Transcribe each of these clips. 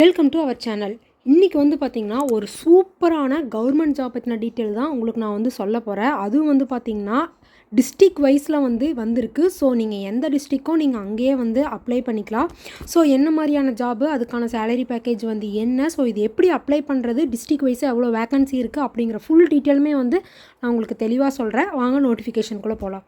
Welcome to our channel இன்றைக்கி வந்து பார்த்திங்கன்னா ஒரு சூப்பரான கவர்மெண்ட் ஜாப் பற்றின டீட்டெயில் தான் உங்களுக்கு நான் வந்து சொல்ல போகிறேன் அதுவும் வந்து பார்த்திங்கன்னா டிஸ்ட்ரிக் வைஸில் வந்து வந்திருக்கு. ஸோ நீங்கள் எந்த டிஸ்ட்ரிக்கோ நீங்கள் அங்கேயே வந்து அப்ளை பண்ணிக்கலாம். ஸோ என்ன மாதிரியான ஜாபு அதுக்கான சேலரி பேக்கேஜ் வந்து என்ன? ஸோ இது எப்படி அப்ளை பண்ணுறது டிஸ்ட்ரிக் வைஸாக எவ்வளோ வேக்கன்சி இருக்குது அப்படிங்கிற ஃபுல் டீட்டெயிலுமே வந்து நான் உங்களுக்கு தெளிவாக சொல்கிறேன் வாங்க நோட்டிஃபிகேஷனுக்குள்ளே போகலாம்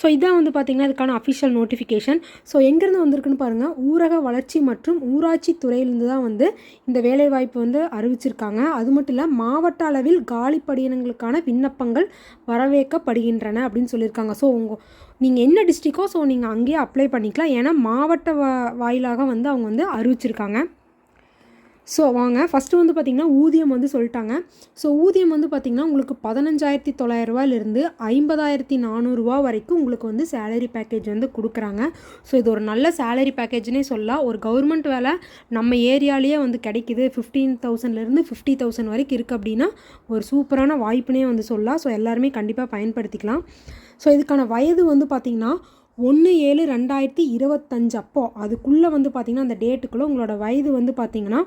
ஸோ இதான் வந்து பார்த்திங்கன்னா இதுக்கான அஃபிஷியல் நோட்டிஃபிகேஷன் ஸோ எங்கேருந்து வந்திருக்குன்னு பாருங்கள் ஊரக வளர்ச்சி மற்றும் ஊராட்சி துறையிலேருந்து தான் வந்து இந்த வேலைவாய்ப்பு வந்து அறிவிச்சிருக்காங்க. அது மட்டும் இல்லை மாவட்ட அளவில் காலி படியினங்களுக்கான விண்ணப்பங்கள் வரவேற்கப்படுகின்றன அப்படின்னு சொல்லியிருக்காங்க. ஸோ உங்கள் நீங்கள் என்ன டிஸ்ட்ரிக்கோ ஸோ நீங்கள் அங்கேயே அப்ளை பண்ணிக்கலாம். ஏன்னா மாவட்ட வா வாயிலாக வந்து அவங்க வந்து அறிவிச்சிருக்காங்க. ஸோ வாங்க. ஃபஸ்ட்டு வந்து பார்த்திங்கன்னா ஊதியம் வந்து சொல்லிட்டாங்க. ஸோ ஊதியம் வந்து பார்த்திங்கன்னா உங்களுக்கு பதினஞ்சாயிரத்தி தொள்ளாயிரரூவாயிலிருந்து ஐம்பதாயிரத்தி நானூறுரூவா வரைக்கும் உங்களுக்கு வந்து சேலரி பேக்கேஜ் வந்து கொடுக்குறாங்க. ஸோ இது ஒரு நல்ல சேலரி பேக்கேஜ்னே சொல்லலாம். ஒரு கவர்மெண்ட் வேலை நம்ம ஏரியாலேயே வந்து கிடைக்கிது. ஃபிஃப்டீன் தௌசண்ட்லேருந்து ஃபிஃப்டி தௌசண்ட் வரைக்கும் இருக்குது அப்படின்னா ஒரு சூப்பரான வாய்ப்புனே வந்து சொல்லலாம். ஸோ எல்லாருமே கண்டிப்பாக பயன்படுத்திக்கலாம். ஸோ இதுக்கான வயது வந்து பார்த்திங்கன்னா ஒன்று ஏழு ரெண்டாயிரத்தி இருபத்தஞ்சு அப்போ. அதுக்குள்ளே வந்து பார்த்திங்கன்னா அந்த டேட்டுக்குள்ளே உங்களோட வயது வந்து பார்த்திங்கன்னா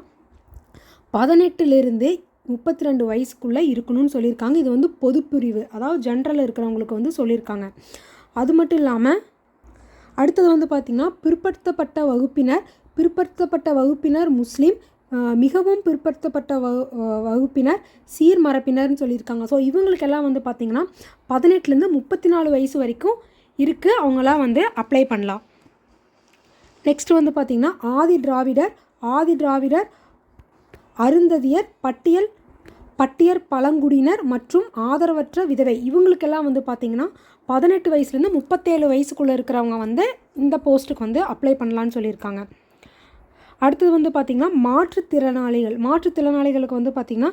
பதினெட்டுலேருந்து முப்பத்தி ரெண்டு வயசுக்குள்ளே இருக்கணும்னு சொல்லியிருக்காங்க. இது வந்து பொதுப்பிரிவு. அதாவது ஜென்ரலில் இருக்கிறவங்களுக்கு வந்து சொல்லியிருக்காங்க. அது மட்டும் இல்லாமல் அடுத்தது வந்து பார்த்திங்கன்னா பிற்படுத்தப்பட்ட வகுப்பினர் பிற்படுத்தப்பட்ட வகுப்பினர் முஸ்லீம் மிகவும் பிற்படுத்தப்பட்ட வகு வகுப்பினர் சீர்மரப்பினர்னு சொல்லியிருக்காங்க. ஸோ இவங்களுக்கெல்லாம் வந்து பார்த்திங்கன்னா பதினெட்டுலேருந்து முப்பத்தி நாலு வயசு வரைக்கும் இருக்குது அவங்களாம் வந்து அப்ளை பண்ணலாம். நெக்ஸ்ட் வந்து பார்த்திங்கன்னா ஆதி திராவிடர் ஆதி திராவிடர் அருந்ததியர் பட்டியல் பட்டியர் பழங்குடியினர் மற்றும் ஆதரவற்ற விதவை. இவங்களுக்கெல்லாம் வந்து பார்த்திங்கன்னா பதினெட்டு வயசுலேருந்து முப்பத்தேழு வயசுக்குள்ளே இருக்கிறவங்க வந்து இந்த போஸ்ட்டுக்கு வந்து அப்ளை பண்ணலான்னு சொல்லியிருக்காங்க. அடுத்தது வந்து பார்த்திங்கன்னா மாற்றுத்திறனாளிகள். மாற்றுத்திறனாளிகளுக்கு வந்து பார்த்திங்கன்னா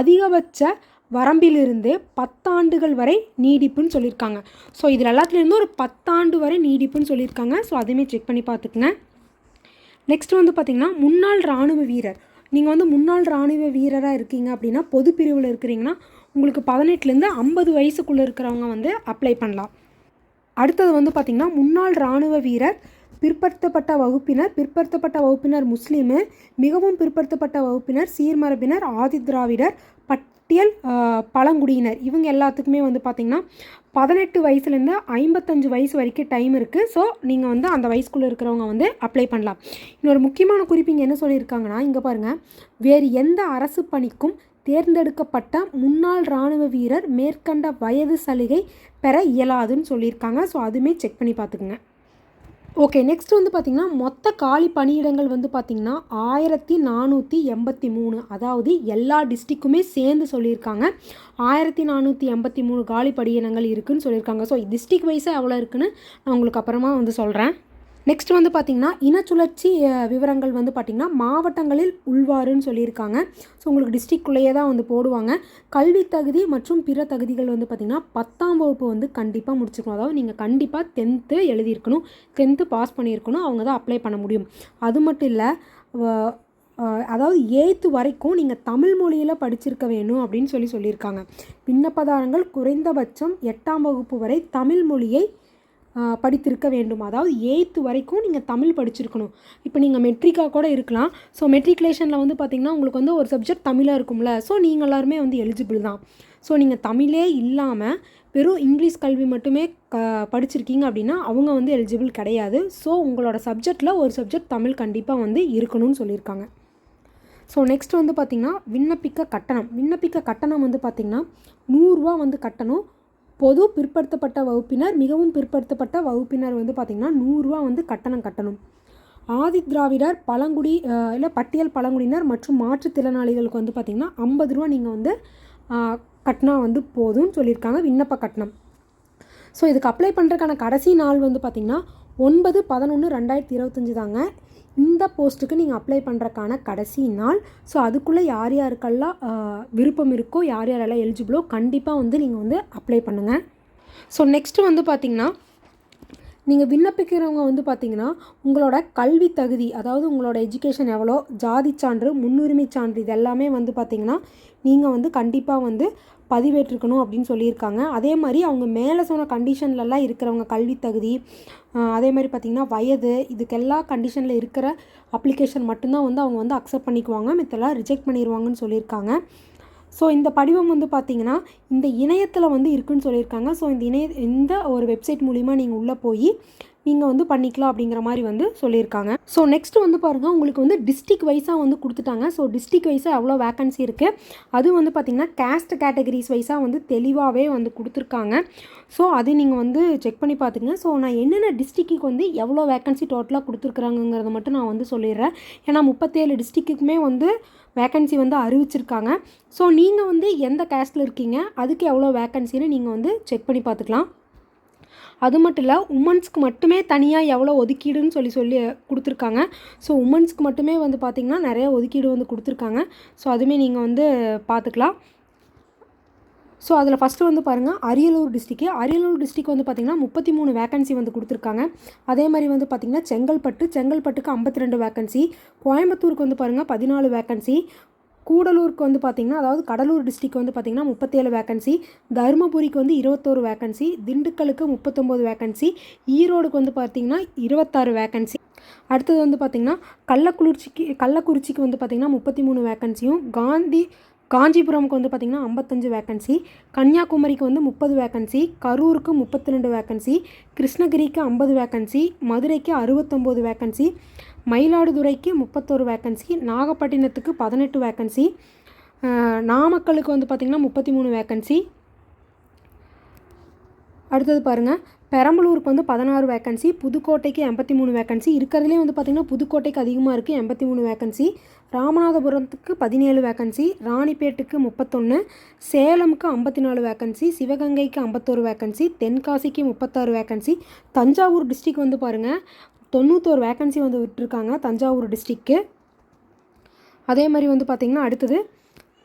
அதிகபட்ச வரம்பிலிருந்து பத்தாண்டுகள் வரை நீடிப்புன்னு சொல்லியிருக்காங்க. ஸோ இதில் எல்லாத்துலேருந்து ஒரு பத்தாண்டு வரை நீடிப்புன்னு சொல்லியிருக்காங்க. ஸோ அதையுமே செக் பண்ணி பார்த்துக்குங்க. நெக்ஸ்ட் வந்து பார்த்திங்கன்னா முன்னாள் இராணுவ வீரர். நீங்கள் வந்து முன்னாள் இராணுவ வீரராக இருக்கீங்க அப்படின்னா பொது பிரிவில் இருக்கிறீங்கன்னா உங்களுக்கு பதினெட்டுலேருந்து ஐம்பது வயசுக்குள்ளே இருக்கிறவங்க வந்து அப்ளை பண்ணலாம். அடுத்தது வந்து பார்த்திங்கன்னா முன்னாள் இராணுவ வீரர் பிற்படுத்தப்பட்ட வகுப்பினர் பிற்படுத்தப்பட்ட வகுப்பினர் முஸ்லீமு மிகவும் பிற்படுத்தப்பட்ட வகுப்பினர் சீர்மரபினர் ஆதி திராவிடர் பட்டியல் பழங்குடியினர் இவங்க எல்லாத்துக்குமே வந்து பார்த்திங்கன்னா பதினெட்டு வயசுலேருந்து ஐம்பத்தஞ்சு வயசு வரைக்கும் டைம் இருக்குது ஸோ நீங்கள் வந்து அந்த வயசுக்குள்ளே இருக்கிறவங்க வந்து அப்ளை பண்ணலாம். இன்னொரு முக்கியமான குறிப்பு இங்கே என்ன சொல்லியிருக்காங்கன்னா இங்கே பாருங்கள் வேறு எந்த அரசு பணிக்கும் தேர்ந்தெடுக்கப்பட்ட முன்னாள் இராணுவ வீரர் மேற்கண்ட வயது சலுகை பெற இயலாதுன்னு சொல்லியிருக்காங்க. ஸோ அதுவுமே செக் பண்ணி பார்த்துக்குங்க. ஓகே நெக்ஸ்ட் வந்து பார்த்திங்கன்னா மொத்த காலி பணியிடங்கள் வந்து பார்த்திங்கன்னா ஆயிரத்தி நானூற்றி எண்பத்தி மூணு. அதாவது எல்லா டிஸ்ட்ரிக்குமே சேர்ந்து சொல்லியிருக்காங்க. ஆயிரத்தி நானூற்றி எண்பத்தி மூணு காலி பணியிடங்கள் இருக்குதுன்னு சொல்லியிருக்காங்க. ஸோ டிஸ்ட்ரிக் வைஸாக எவ்வளோ இருக்குதுன்னு நான் உங்களுக்கு அப்புறமா வந்து சொல்கிறேன் நெக்ஸ்ட் வந்து பார்த்திங்கன்னா இனச்சுழற்சி விவரங்கள் வந்து பார்த்திங்கன்னா மாவட்டங்களில் உள்வாருன்னு சொல்லியிருக்காங்க. ஸோ உங்களுக்கு டிஸ்ட்ரிக்குள்ளேயே தான் வந்து போடுவாங்க. கல்வி தகுதி மற்றும் பிற தகுதிகள் வந்து பார்த்திங்கன்னா பத்தாம் வகுப்பு வந்து கண்டிப்பாக முடிச்சுக்கணும் அதாவது நீங்கள் கண்டிப்பாக டென்த்து எழுதியிருக்கணும். டென்த்து பாஸ் பண்ணியிருக்கணும். அவங்க தான் அப்ளை பண்ண முடியும். அது மட்டும் இல்லை வ- அதாவது எயித்து வரைக்கும் நீங்கள் தமிழ் மொழியில் படிச்சிருக்க வேணும் அப்படின்னு சொல்லி சொல்லியிருக்காங்க. விண்ணப்பதாரங்கள் குறைந்தபட்சம் எட்டாம் வகுப்பு வரை தமிழ் மொழியை படித்திருக்க வேண்டும். அதாவது எயித்து வரைக்கும் நீங்கள் தமிழ் படிச்சிருக்கணும். இப்போ நீங்கள் மெட்ரிக்காக கூட இருக்கலாம். ஸோ மெட்ரிகுலேஷனில் வந்து பார்த்திங்கன்னா உங்களுக்கு வந்து ஒரு சப்ஜெக்ட் தமிழாக இருக்கும்ல. ஸோ நீங்கள் எல்லாருமே வந்து எலிஜிபிள் தான். ஸோ நீங்கள் தமிழே இல்லாமல் வெறும் இங்கிலீஷ் கல்வி மட்டுமே க படிச்சிருக்கீங்க அப்படின்னா அவங்க வந்து எலிஜிபிள் கிடையாது. ஸோ உங்களோட சப்ஜெக்டில் ஒரு சப்ஜெக்ட் தமிழ் கண்டிப்பாக வந்து இருக்கணும்னு சொல்லியிருக்காங்க. ஸோ நெக்ஸ்ட் வந்து பார்த்திங்கன்னா விண்ணப்பிக்க கட்டணம். விண்ணப்பிக்க கட்டணம் வந்து பார்த்திங்கன்னா நூறுரூவா வந்து கட்டணும். பொது பிற்படுத்தப்பட்ட வகுப்பினர் மிகவும் பிற்படுத்தப்பட்ட வகுப்பினர் வந்து பார்த்திங்கன்னா நூறுரூவா வந்து கட்டணம் கட்டணும். ஆதி திராவிடர் பழங்குடி இல்லை பட்டியல் பழங்குடியினர் மற்றும் மாற்றுத்திறனாளிகளுக்கு வந்து பார்த்திங்கன்னா ஐம்பது ரூபா நீங்கள் வந்து கட்டினா வந்து போதும்னு சொல்லியிருக்காங்க விண்ணப்ப கட்டணம். ஸோ இதுக்கு அப்ளை பண்ணுறதுக்கான கடைசி நாள் வந்து பார்த்திங்கன்னா ஒன்பது பதினொன்று ரெண்டாயிரத்தி இருபத்தஞ்சி தாங்க. இந்த போஸ்ட்டுக்கு நீங்கள் அப்ளை பண்ணுறக்கான கடைசி நாள். ஸோ அதுக்குள்ளே யார் யாருக்கெல்லாம் விருப்பம் இருக்கோ யார் யாரெல்லாம் எலிஜிபிளோ கண்டிப்பாக வந்து நீங்கள் வந்து அப்ளை பண்ணுங்கள் ஸோ நெக்ஸ்ட்டு வந்து பார்த்திங்கன்னா நீங்கள் விண்ணப்பிக்கிறவங்க வந்து பார்த்தீங்கன்னா உங்களோட கல்வி தகுதி அதாவது உங்களோட எஜுகேஷன் எவ்வளோ ஜாதி சான்று முன்னுரிமை சான்று இது எல்லாமே வந்து பார்த்திங்கன்னா நீங்கள் வந்து கண்டிப்பாக வந்து பதிவேற்றிருக்கணும் அப்படின்னு சொல்லியிருக்காங்க. அதே மாதிரி அவங்க மேலே சொன்ன கண்டிஷன்லலாம் இருக்கிறவங்க கல்வி தகுதி அதே மாதிரி பார்த்திங்கன்னா வயது இதுக்கு எல்லா கண்டிஷனில் இருக்கிற அப்ளிகேஷன் மட்டும்தான் வந்து அவங்க வந்து அக்செப்ட் பண்ணிக்குவாங்க. மித்தெல்லாம் ரிஜெக்ட் பண்ணிடுவாங்கன்னு சொல்லியிருக்காங்க. ஸோ இந்த படிவம் வந்து பார்த்திங்கன்னா இந்த இணையத்தில் வந்து இருக்குன்னு சொல்லியிருக்காங்க. ஸோ இந்த இணைய இந்த ஒரு வெப்சைட் மூலிமா நீங்கள் உள்ளே போய் நீங்கள் வந்து பண்ணிக்கலாம் அப்படிங்கிற மாதிரி வந்து சொல்லியிருக்காங்க. ஸோ நெக்ஸ்ட் வந்து பாருங்கள் உங்களுக்கு வந்து டிஸ்ட்ரிக் வைஸாக வந்து கொடுத்துட்டாங்க. ஸோ டிஸ்ட்ரிக் வைஸாக எவ்வளோ வேக்கன்சி இருக்குது அது வந்து பார்த்திங்கன்னா கேஸ்ட் கேட்டகரிஸ் வைஸாக வந்து தெளிவாகவே வந்து கொடுத்துருக்காங்க. ஸோ அது நீங்கள் வந்து செக் பண்ணி பார்த்துங்க ஸோ நான் என்னென்ன டிஸ்ட்ரிக்ட்டுக்கு வந்து எவ்வளோ வேக்கன்சி டோட்டலாக கொடுத்துருக்குறாங்கங்கிறத மட்டும் நான் வந்து சொல்லிடுறேன். ஏன்னா முப்பத்தேழு டிஸ்ட்ரிக்குமே வந்து வேக்கன்சி வந்து அறிவிச்சிருக்காங்க. ஸோ நீங்கள் வந்து எந்த கேஸ்ட்டில் இருக்கீங்க? அதுக்கு எவ்வளோ வேக்கன்சின்னு நீங்கள் வந்து செக் பண்ணி பார்த்துக்கலாம் அது மட்டும் இல்லை உமன்ஸ்க்கு மட்டுமே தனியாக எவ்வளோ ஒதுக்கீடுன்னு சொல்லி சொல்லி கொடுத்துருக்காங்க. ஸோ உமன்ஸ்க்கு மட்டுமே வந்து பார்த்திங்கன்னா நிறைய ஒதுக்கீடு வந்து கொடுத்துருக்காங்க. ஸோ அதுவுமே நீங்கள் வந்து பார்த்துக்கலாம் ஸோ அதில் ஃபஸ்ட்டு வந்து பாருங்கள் அரியலூர் டிஸ்ட்ரிக்கு அரியலூர் டிஸ்ட்ரிக் வந்து பார்த்திங்கன்னா முப்பத்தி மூணு வேகன்சி வந்து கொடுத்துருக்காங்க. அதே மாதிரி வந்து பார்த்திங்கன்னா செங்கல்பட்டு செங்கல்பட்டுக்கு ஐம்பத்தி ரெண்டு வேகன்சி கோயம்புத்தூருக்கு வந்து பாருங்கள் பதினாலு வேகன்சி கூடலூருக்கு வந்து பார்த்திங்கன்னா அதாவது கடலூர் டிஸ்ட்ரிக் வந்து பார்த்திங்கன்னா முப்பத்தேழு வேக்கன்சி தருமபுரிக்கு வந்து இருபத்தோரு வேக்கன்சி திண்டுக்கலுக்கு முப்பத்தொம்போது வேகன்சி ஈரோடுக்கு வந்து பார்த்திங்கன்னா இருபத்தாறு வேக்கன்சி அடுத்தது வந்து பார்த்திங்கன்னா கள்ளக்குறிச்சிக்கு கள்ளக்குறிச்சிக்கு வந்து பார்த்திங்கன்னா முப்பத்தி மூணு வேக்கன்சியும் காந்தி காஞ்சிபுரமுக்கு வந்து பார்த்திங்கன்னா ஐம்பத்தஞ்சு வேக்கன்சி கன்னியாகுமரிக்கு வந்து முப்பது வேக்கன்சி கரூருக்கு முப்பத்தி ரெண்டு வேக்கன்சி கிருஷ்ணகிரிக்கு ஐம்பது வேகன்சி மதுரைக்கு அறுபத்தொம்போது வேக்கன்சி மயிலாடுதுறைக்கு முப்பத்தோரு வேக்கன்சி நாகப்பட்டினத்துக்கு பதினெட்டு வேக்கன்சி நாமக்கலுக்கு வந்து பார்த்திங்கன்னா முப்பத்தி மூணு வேக்கன்சி அடுத்தது பாருங்கள் பெரம்பலூருக்கு வந்து பதினாறு வேகன்சி புதுக்கோட்டைக்கு எண்பத்தி மூணு வேக்கன்சி இருக்கிறதுலே வந்து பார்த்திங்கன்னா புதுக்கோட்டைக்கு அதிகமாக இருக்குது எண்பத்தி மூணு வேகன்சி ராமநாதபுரத்துக்கு பதினேழு வேக்கன்சி ராணிப்பேட்டுக்கு முப்பத்தொன்று சேலமுக்கு ஐம்பத்தி நாலு வேக்கன்சி சிவகங்கைக்கு ஐம்பத்தோரு வேக்கன்சி தென்காசிக்கு முப்பத்தாறு வேக்கன்சி தஞ்சாவூர் டிஸ்ட்ரிக் வந்து பாருங்கள் தொண்ணூத்தோரு வேக்கன்சி வந்து விட்டுருக்காங்க தஞ்சாவூர் டிஸ்ட்ரிக்கு அதே மாதிரி வந்து பார்த்திங்கன்னா அடுத்தது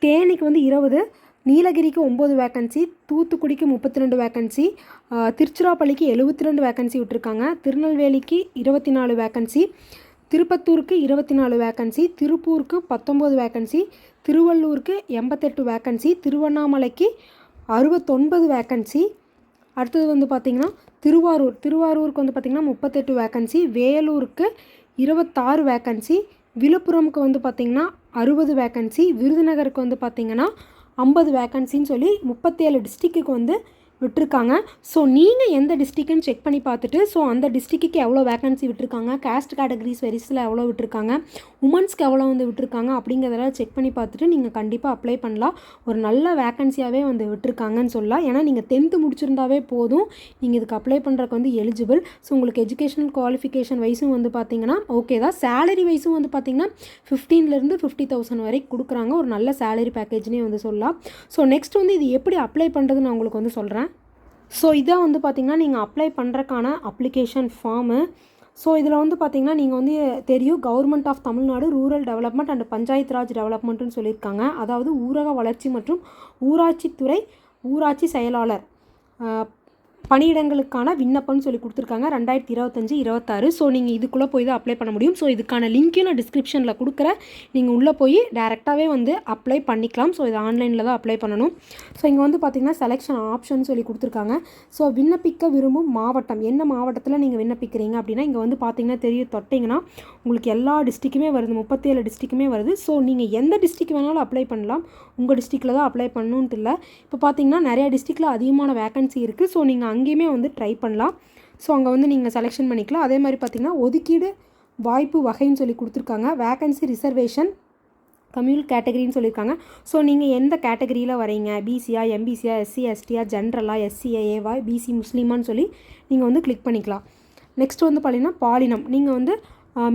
தேனிக்கு வந்து இருபது நீலகிரிக்கு ஒம்பது வேக்கன்சி தூத்துக்குடிக்கு முப்பத்தி ரெண்டு வேக்கன்சி திருச்சிராப்பள்ளிக்கு எழுபத்தி ரெண்டு வேக்கன்சி விட்டுருக்காங்க. திருநெல்வேலிக்கு இருபத்தி நாலு வேக்கன்சி திருப்பத்தூருக்கு இருபத்தி நாலு வேக்கன்சி திருப்பூருக்கு பத்தொம்போது வேக்கன்சி திருவள்ளூருக்கு எண்பத்தெட்டு வேக்கன்சி திருவண்ணாமலைக்கு அறுபத்தொன்பது வேக்கன்சி அடுத்தது வந்து பார்த்திங்கன்னா திருவாரூர் திருவாரூருக்கு வந்து பார்த்திங்கன்னா முப்பத்தெட்டு வேக்கன்சி வேலூருக்கு இருபத்தாறு வேக்கன்சி விழுப்புரமுக்கு வந்து பார்த்திங்கன்னா அறுபது வேக்கன்சி விருதுநகருக்கு வந்து பார்த்திங்கன்னா ஐம்பது வேக்கன்சின்னு சொல்லி முப்பத்தேழு டிஸ்ட்ரிக்ட்டுக்கு வந்து விட்டுருக்காங்க. ஸோ நீங்கள் எந்த டிஸ்ட்ரிக்ட்னு செக் பண்ணி பார்த்துட்டு ஸோ அந்த டிஸ்ட்ரிக்ட்டுக்கு எவ்வளோ வேகன்சி விட்டுருக்காங்க? கேஸ்ட் கேட்டகரிஸ் வெரிஸில் எவ்வளோ விட்டுருக்காங்க? உமன்ஸ்க்கு எவ்வளோ வந்து விட்டுருக்காங்க? அப்படிங்கிறதெல்லாம் செக் பண்ணி பார்த்துட்டு நீங்கள் கண்டிப்பாக அப்ளை பண்ணலாம். ஒரு நல்ல வேகன்சியாகவே வந்து விட்டுருக்காங்கன்னு சொல்லலாம். ஏன்னா நீங்கள் டென்த்து முடிச்சிருந்தாவே போதும். நீங்கள் இதுக்கு அப்ளை பண்ணுறதுக்கு வந்து எலிஜிபிள் ஸோ உங்களுக்கு எஜுகேஷனல் குவாலிஃபிகேஷன் வைஸும் வந்து பார்த்தீங்கன்னா ஓகே தான். சேலரி வைஸும் வந்து பார்த்தீங்கன்னா ஃபிஃப்டீன்லேருந்து ஃபிஃப்டி தௌசண்ட் வரைக்கும் கொடுக்குறாங்க. ஒரு நல்ல சேலரி பேக்கேஜ்னே வந்து சொல்லலாம். ஸோ நெக்ஸ்ட் வந்து இது எப்படி அப்ளை பண்ணுறதுன்னு நான் உங்களுக்கு வந்து சொல்கிறேன் ஸோ இதான் வந்து பார்த்திங்கன்னா நீங்கள் அப்ளை பண்ணுறக்கான அப்ளிகேஷன் ஃபார்மு ஸோ இதில் வந்து பார்த்திங்கன்னா நீங்கள் வந்து தெரியும் government of Tamil Nadu rural development and panchayat raj டெவலப்மெண்ட்டுன்னு சொல்லியிருக்காங்க. அதாவது ஊரக வளர்ச்சி மற்றும் ஊராட்சித்துறை ஊராட்சி செயலாளர். பணியிடங்களுக்கான விண்ணப்பம்னு சொல்லி கொடுத்துருக்காங்க. ரெண்டாயிரத்தி இருபத்தஞ்சி இருபத்தாறு. ஸோ நீங்கள் இதுக்குள்ளே போய் தான் அப்ளை பண்ண முடியும். ஸோ இதுக்கான லிங்க்கையும் நான் டிஸ்கிரிப்ஷனில் கொடுக்குறேன். நீங்கள் உள்ளே போய் டேரெக்டாகவே வந்து அப்ளை பண்ணிக்கலாம். ஸோ இது ஆன்லைனில் தான் அப்ளை பண்ணணும். ஸோ இங்கே வந்து பார்த்திங்கன்னா செலெக்ஷன் ஆப்ஷன் சொல்லி கொடுத்துருக்காங்க. ஸோ விண்ணப்பிக்க விரும்பும் மாவட்டம். என்ன மாவட்டத்தில் நீங்கள் விண்ணப்பிக்கிறீங்க அப்படின்னா இங்கே வந்து பார்த்தீங்கன்னா தெரியும் தொட்டிங்கன்னா உங்களுக்கு எல்லா டிஸ்ட்ரிக்குமே வருது. முப்பத்தேழு டிஸ்ட்ரிக்குமே வருது. ஸோ நீங்கள் எந்த டிஸ்ட்ரிக் வேணாலும் அப்ளை பண்ணலாம். உங்கள் டிஸ்ட்ரிக்டில் தான் அப்ளை பண்ணணுன்ட்டு இல்லை. இப்போ பார்த்தீங்கன்னா நிறைய டிஸ்ட்ரிக்டில் அதிகமான வேகன்சி இருக்குது ஸோ நீங்கள் அங்கேயுமே வந்து ட்ரை பண்ணலாம். ஸோ அங்கே வந்து நீங்கள் செலெக்ஷன் பண்ணிக்கலாம். அதே மாதிரி பார்த்தீங்கன்னா ஒதுக்கீடு வாய்ப்பு வகைன்னு சொல்லி கொடுத்துருக்காங்க. வேகன்சி ரிசர்வேஷன் கம்யூனல் கேட்டகரின்னு சொல்லியிருக்காங்க. ஸோ நீங்கள் எந்த கேட்டகரியில் வரீங்க பிசியா எம்பிசியா எஸ்சி எஸ்டியா ஜென்ரலா எஸ்சிஏஏவா பிசி முஸ்லீமான்னு சொல்லி நீங்கள் வந்து கிளிக் பண்ணிக்கலாம். நெக்ஸ்ட் வந்து பார்த்தீங்கன்னா பாலினம் நீங்கள் வந்து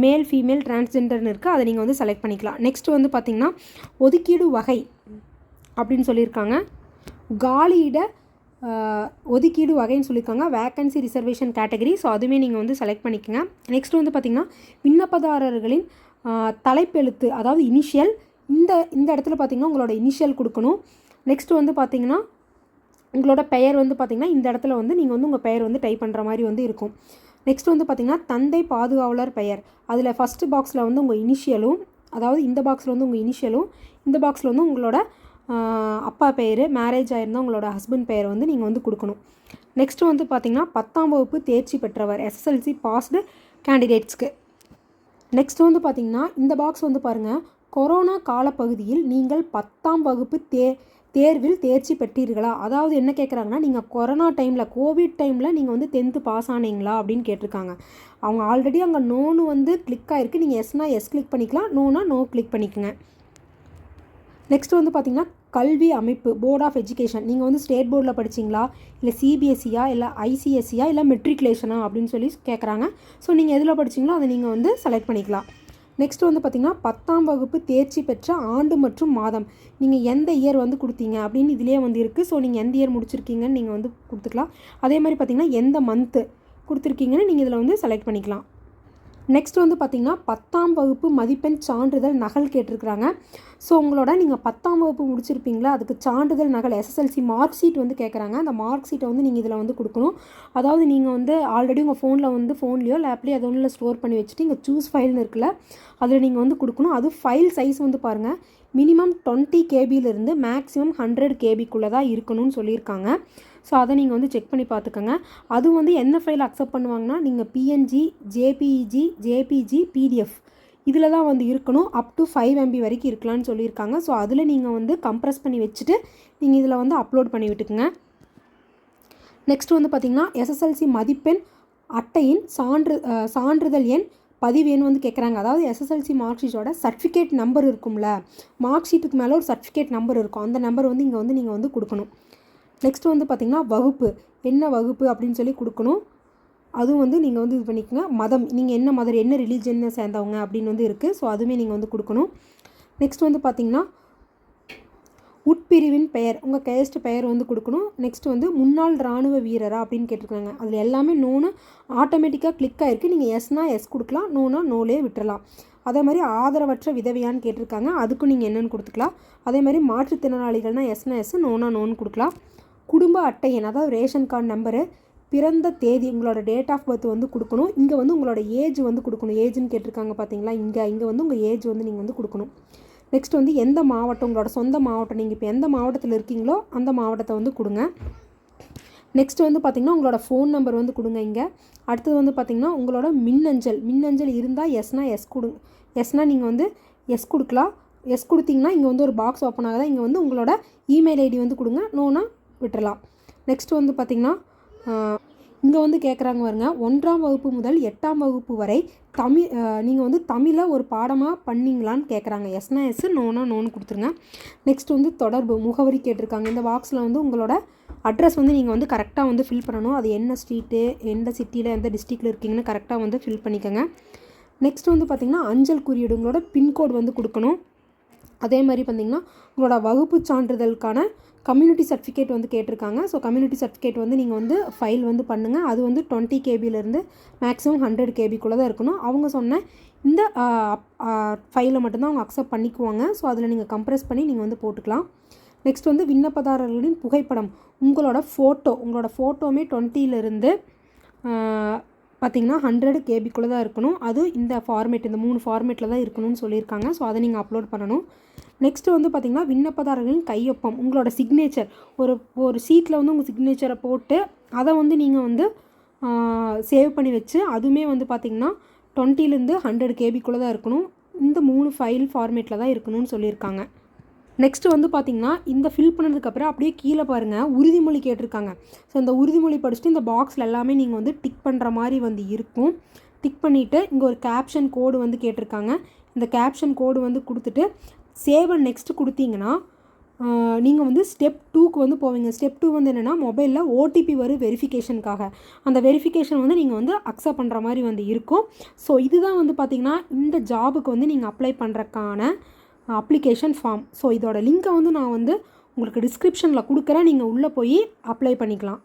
மேல் ஃபீமேல் டிரான்ஸ்ஜெண்டர்னு இருக்குது அதை நீங்கள் வந்து செலக்ட் பண்ணிக்கலாம். நெக்ஸ்ட் வந்து பார்த்திங்கன்னா ஒதுக்கீடு வகை அப்படின்னு சொல்லியிருக்காங்க. காலியிட ஒதுக்கீடு வகைன்னு சொல்லியிருக்காங்க. வேக்கன்சி ரிசர்வேஷன் கேட்டகரி ஸோ அதுவுமே நீங்கள் வந்து செலக்ட் பண்ணிக்கோங்க. நெக்ஸ்ட் வந்து பார்த்திங்கன்னா விண்ணப்பதாரர்களின் தலைப்பெழுத்து அதாவது இனிஷியல் இந்த இந்த இடத்துல பார்த்திங்கன்னா உங்களோட இனிஷியல் கொடுக்கணும். நெக்ஸ்ட் வந்து பார்த்திங்கன்னா உங்களோட பெயர் வந்து பார்த்திங்கன்னா இந்த இடத்துல வந்து நீங்கள் வந்து உங்கள் பெயர் வந்து டைப் பண்ணுற மாதிரி வந்து இருக்கும். நெக்ஸ்ட் வந்து பார்த்திங்கன்னா தந்தை பாதுகாவலர் பெயர். அதில் ஃபஸ்ட்டு பாக்ஸில் வந்து உங்கள் இனிஷியலும் அதாவது இந்த பாக்ஸில் வந்து உங்கள் இனிஷியலும் இந்த பாக்ஸில் வந்து உங்களோட அப்பா பெயர் மேரேஜ் ஆயிருந்தால் உங்களோட ஹஸ்பண்ட் பெயர் வந்து நீங்கள் வந்து கொடுக்கணும். நெக்ஸ்ட்டு வந்து பார்த்திங்கன்னா பத்தாம் வகுப்பு தேர்ச்சி பெற்றவர் எஸ்எஸ்எல்சி பாஸ்டு கேண்டிடேட்ஸ்க்கு நெக்ஸ்ட் வந்து பார்த்திங்கன்னா இந்த பாக்ஸ் வந்து பாருங்கள் கொரோனா காலப்பகுதியில் நீங்கள் பத்தாம் வகுப்பு தே தேர்வில் தேர்ச்சி பெற்றீர்களா? அதாவது என்ன கேட்குறாங்கன்னா நீங்கள் கொரோனா டைமில் கோவிட் டைமில் நீங்கள் வந்து டென்த்து பாஸ் ஆனீங்களா? அப்படின்னு கேட்டிருக்காங்க. அவங்க ஆல்ரெடி அங்கே நோனு வந்து கிளிக் ஆகிருக்கு நீங்கள் எஸ்னா எஸ் கிளிக் பண்ணிக்கலாம் நோனா நோ கிளிக் பண்ணிக்கோங்க. நெக்ஸ்ட் வந்து பார்த்திங்கன்னா கல்வி அமைப்பு போர்ட் ஆஃப் எஜுகேஷன் நீங்கள் வந்து ஸ்டேட் போர்டில் படிச்சிங்களா? இல்லை சிபிஎஸ்சியா இல்லை ஐசிஎஸ்சியா இல்லை மெட்ரிகுலேஷனா அப்படின்னு சொல்லி கேட்குறாங்க ஸோ நீங்கள் எதில் படிச்சிங்களோ அதை நீங்கள் வந்து செலக்ட் பண்ணிக்கலாம். நெக்ஸ்ட் வந்து பார்த்திங்கன்னா பத்தாம் வகுப்பு தேர்ச்சி பெற்ற ஆண்டு மற்றும் மாதம். நீங்கள் எந்த இயர் வந்து கொடுத்தீங்க அப்படின்னு இதிலே வந்து இருக்குது ஸோ நீங்கள் எந்த இயர் முடிச்சிருக்கீங்கன்னு நீங்கள் வந்து கொடுத்துக்கலாம். அதே மாதிரி பார்த்திங்கன்னா எந்த மந்த்து கொடுத்துருக்கீங்கன்னு நீங்கள் இதில் வந்து செலக்ட் பண்ணிக்கலாம். நெக்ஸ்ட் வந்து பார்த்திங்கன்னா பத்தாம் வகுப்பு மதிப்பெண் சான்றிதழ் நகல் கேட்டிருக்கிறாங்க. ஸோ உங்களோட நீங்கள் பத்தாம் வகுப்பு முடிச்சிருப்பீங்களா? அதுக்கு சான்றிதழ் நகல் எஸ்எஸ்எல்சி மார்க் ஷீட் வந்து கேட்குறாங்க அந்த மார்க் ஷீட்டை வந்து நீங்கள் இதில் வந்து கொடுக்கணும். அதாவது நீங்கள் வந்து ஆல்ரெடி உங்கள் ஃபோனில் வந்து ஃபோன்லேயோ லேப்லேயோ அது ஒன்றில் ஸ்டோர் பண்ணி வச்சுட்டு இங்கே சூஸ் ஃபைல்னு இருக்குல்ல அதில் நீங்கள் வந்து கொடுக்கணும். அது ஃபைல் சைஸ் வந்து பாருங்கள் மினிமம் டுவெண்ட்டி கேபியிலிருந்து மேக்ஸிமம் ஹண்ட்ரட் கேபிக்குள்ளே தான் இருக்கணும்னு சொல்லியிருக்காங்க. ஸோ அதை நீங்கள் வந்து செக் பண்ணி பார்த்துக்கோங்க. அது வந்து என்ன ஃபைல் அக்செப்ட் பண்ணுவாங்கன்னா நீங்கள் பிஎன்ஜி ஜேபிஇஜி ஜேபிஜி பிடிஎஃப் இதில் தான் வந்து இருக்கணும். அப் டு ஃபைவ் எம்பி வரைக்கும் இருக்கலாம்னு சொல்லியிருக்காங்க. ஸோ அதில் நீங்கள் வந்து கம்ப்ரஸ் பண்ணி வச்சுட்டு நீங்கள் இதில் வந்து அப்லோட் பண்ணி விட்டுக்குங்க. நெக்ஸ்ட் வந்து பார்த்திங்கன்னா எஸ்எஸ்எல்சி மதிப்பெண் அட்டையின் சான்று சான்றிதழ் எண் பதிவேன்னு வந்து கேட்குறாங்க அதாவது எஸ்எஸ்எல்சி மார்க் ஷீட்டோட சர்டிஃபிகேட் நம்பர் இருக்கும்ல. மார்க் ஷீட்டுக்கு மேலே ஒரு சர்டிஃபிகேட் நம்பர் இருக்கும். அந்த நம்பர் வந்து இங்கே வந்து நீங்கள் வந்து கொடுக்கணும். நெக்ஸ்ட் வந்து பார்த்திங்கன்னா வகுப்பு. என்ன வகுப்பு அப்படின்னு சொல்லி கொடுக்கணும். அதுவும் வந்து நீங்கள் வந்து இது பண்ணிக்கோங்க. மதம். நீங்கள் என்ன மதர் என்ன ரிலீஜனை சேர்ந்தவங்க அப்படின்னு வந்து இருக்குது ஸோ அதுவுமே நீங்கள் வந்து கொடுக்கணும். நெக்ஸ்ட் வந்து பார்த்திங்கன்னா உட்பிரிவின் பெயர். உங்கள் கேஸ்ட் பெயர் வந்து கொடுக்கணும். நெக்ஸ்ட் வந்து முன்னாள் இராணுவ வீரரா அப்படின்னு கேட்டிருக்காங்க. அதில் எல்லாமே நோனு ஆட்டோமேட்டிக்காக கிளிக் ஆகிருக்கு நீங்கள் எஸ்னா எஸ் கொடுக்கலாம். நோனா நோலே விட்டுறலாம். அதே மாதிரி ஆதரவற்ற விதவையான்னு கேட்டிருக்காங்க. அதுக்கும் நீங்கள் என்னென்னு கொடுத்துக்கலாம். அதே மாதிரி மாற்றுத்திறனாளிகள்னா எஸ்னா எஸ் நோனா நோன்னு கொடுக்கலாம். குடும்ப அட்டை எண் அதாவது ரேஷன் கார்டு நம்பரு பிறந்த தேதி உங்களோட டேட் ஆஃப் பர்த் வந்து கொடுக்கணும். இங்கே வந்து உங்களோட ஏஜ் வந்து கொடுக்கணும். ஏஜ்னு கேட்டிருக்காங்க பார்த்தீங்களா இங்கே இங்கே வந்து உங்கள் ஏஜ் வந்து நீங்கள் வந்து கொடுக்கணும். நெக்ஸ்ட் வந்து எந்த மாவட்டம் உங்களோட சொந்த மாவட்டம் நீங்கள் இப்போ எந்த மாவட்டத்தில் இருக்கீங்களோ அந்த மாவட்டத்தை வந்து கொடுங்க. நெக்ஸ்ட் வந்து பார்த்திங்கன்னா உங்களோட ஃபோன் நம்பர் வந்து கொடுங்க இங்கே. அடுத்தது வந்து பார்த்திங்கன்னா உங்களோட மின்னஞ்சல். மின்னஞ்சல் இருந்தால் எஸ்னா எஸ் கொடு எஸ்னா நீங்கள் வந்து எஸ் கொடுக்கலாம். எஸ் கொடுத்தீங்கன்னா இங்கே வந்து ஒரு பாக்ஸ் ஓப்பன் ஆகுதா இங்கே வந்து உங்களோட இமெயில் ஐடி வந்து கொடுங்க. நோனா விட்டுறலாம். நெக்ஸ்ட் வந்து பார்த்திங்கன்னா இங்கே வந்து கேட்குறாங்க பாருங்க. ஒன்றாம் வகுப்பு முதல் எட்டாம் வகுப்பு வரை தமிழ் நீங்கள் வந்து தமிழை ஒரு பாடமாக பண்ணீங்களான்னு கேட்குறாங்க எஸ்னா எஸ் நோனா நோன்னு கொடுத்துருங்க. நெக்ஸ்ட் வந்து தொடர்பு முகவரி கேட்டிருக்காங்க. இந்த பாக்ஸில் வந்து உங்களோட அட்ரஸ் வந்து நீங்கள் வந்து கரெக்டாக வந்து ஃபில் பண்ணணும். அது என்ன ஸ்ட்ரீட்டு எந்த சிட்டியில் எந்த டிஸ்ட்ரிக்டில் இருக்கீங்கன்னு கரெக்டாக வந்து ஃபில் பண்ணிக்கோங்க. நெக்ஸ்ட் வந்து பார்த்திங்கன்னா அஞ்சல் குறியீடு உங்களோட பின்கோடு வந்து கொடுக்கணும். அதே மாதிரி பார்த்திங்கன்னா உங்களோட வகுப்பு சான்றிதழுக்கான கம்யூனிட்டி சர்டிஃபிகேட் வந்து கேட்டிருக்காங்க. ஸோ கம்யூனிட்டி சர்டிஃபிகேட் வந்து நீங்கள் வந்து ஃபைல் வந்து பண்ணுங்கள் அது வந்து டுவெண்ட்டி கேபிலேருந்து மேக்ஸிமம் ஹண்ட்ரட் கேபிக்குள்ளே தான் இருக்கணும். அவங்க சொன்ன இந்த ஃபைலை மட்டும்தான் அவங்க அக்செப்ட் பண்ணிக்குவாங்க. ஸோ அதில் நீங்கள் கம்ப்ரெஸ் பண்ணி நீங்கள் வந்து போட்டுக்கலாம். நெக்ஸ்ட் வந்து விண்ணப்பதாரர்களின் புகைப்படம். உங்களோட ஃபோட்டோ உங்களோட ஃபோட்டோவுமே டுவெண்ட்டியிலேருந்து பார்த்தீங்கன்னா ஹண்ட்ரட் கேபிக்குள்ளே தான் இருக்கணும். அது இந்த ஃபார்மேட் இந்த மூணு ஃபார்மேட்டில் தான் இருக்கணும்னு சொல்லியிருக்காங்க. ஸோ அதை நீங்கள் அப்லோட் பண்ணணும். நெக்ஸ்ட்டு வந்து பார்த்திங்கன்னா விண்ணப்பதாரர்களின் கையொப்பம் உங்களோட சிக்னேச்சர் ஒரு ஒரு சீட்டில் வந்து உங்கள் சிக்னேச்சரை போட்டு அதை வந்து நீங்கள் வந்து சேவ் பண்ணி வச்சு அதுவுமே வந்து பார்த்திங்கன்னா டுவெண்ட்டிலேருந்து ஹண்ட்ரட் கேபிக்குள்ளே தான் இருக்கணும். இந்த மூணு ஃபைல் ஃபார்மேட்டில் தான் இருக்கணும்னு சொல்லியிருக்காங்க. நெக்ஸ்ட்டு வந்து பார்த்திங்கன்னா இந்த ஃபில் பண்ணதுக்கப்புறம் அப்படியே கீழே பாருங்கள் உறுதிமொழி கேட்டிருக்காங்க. ஸோ இந்த உறுதிமொழி படிச்சுட்டு இந்த பாக்ஸில் எல்லாமே நீங்கள் வந்து டிக் பண்ணுற மாதிரி வந்து இருக்கும். டிக் பண்ணிவிட்டு இங்கே ஒரு கேப்ஷன் கோடு வந்து கேட்டிருக்காங்க. இந்த கேப்ஷன் கோடு வந்து கொடுத்துட்டு சேவ் அண்ட் கொடுத்தீங்கன்னா நீங்கள் வந்து ஸ்டெப் டூக்கு வந்து போவீங்க. ஸ்டெப் டூ வந்து என்னென்னா மொபைலில் ஓடிபி வரும் வெரிஃபிகேஷனுக்காக அந்த வெரிஃபிகேஷன் வந்து நீங்கள் வந்து அக்செப்ட் பண்ணுற மாதிரி வந்து இருக்கும். ஸோ இதுதான் வந்து பார்த்திங்கன்னா இந்த ஜாபுக்கு வந்து நீங்கள் அப்ளை பண்ணுறக்கான அப்ளிகேஷன் ஃபார்ம் ஸோ இதோட லிங்க்கை வந்து நான் வந்து உங்களுக்கு டிஸ்கிரிப்ஷனில் கொடுக்குறேன். நீங்கள் உள்ளே போய் அப்ளை பண்ணிக்கலாம்.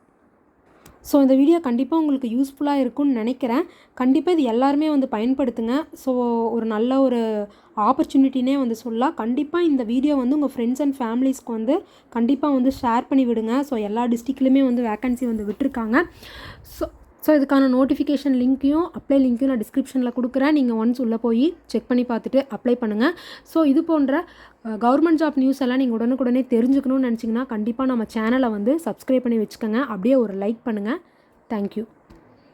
ஸோ இந்த வீடியோ கண்டிப்பாக உங்களுக்கு யூஸ்ஃபுல்லாக இருக்கும்னு நினைக்கிறேன். கண்டிப்பாக இது எல்லாருமே வந்து பயன்படுத்துங்க. ஸோ ஒரு நல்ல ஒரு ஆப்பர்ச்சுனிட்டினே வந்து சொல்லலாம். கண்டிப்பாக இந்த வீடியோ வந்து உங்கள் ஃப்ரெண்ட்ஸ் அண்ட் ஃபேமிலிஸ்க்கு வந்து கண்டிப்பாக வந்து ஷேர் பண்ணி விடுங்க. ஸோ எல்லா டிஸ்ட்ரிக்ட்லேயுமே வந்து வேக்கன்சி வந்து விட்டுருக்காங்க. ஸோ ஸோ இதுக்கான நோட்டிஃபிகேஷன் லிங்க்கையும் அப்ளை லிங்க்கையும் நான் டிஸ்கிரிப்ஷனில் கொடுக்குறேன். நீங்கள் ஒன்ஸ் உள்ளே போய் செக் பண்ணி பார்த்துட்டு அப்ளை பண்ணுங்கள் ஸோ இது போன்ற கவர்மெண்ட் ஜாப் நியூஸ் எல்லாம் நீங்கள் உடனுக்குடனே தெரிஞ்சுக்கணும்னு நினச்சிங்கன்னா கண்டிப்பாக நம்ம சேனலை வந்து சப்ஸ்கிரைப் பண்ணி வச்சுக்கோங்க. அப்படியே ஒரு லைக் பண்ணுங்கள் தேங்க்யூ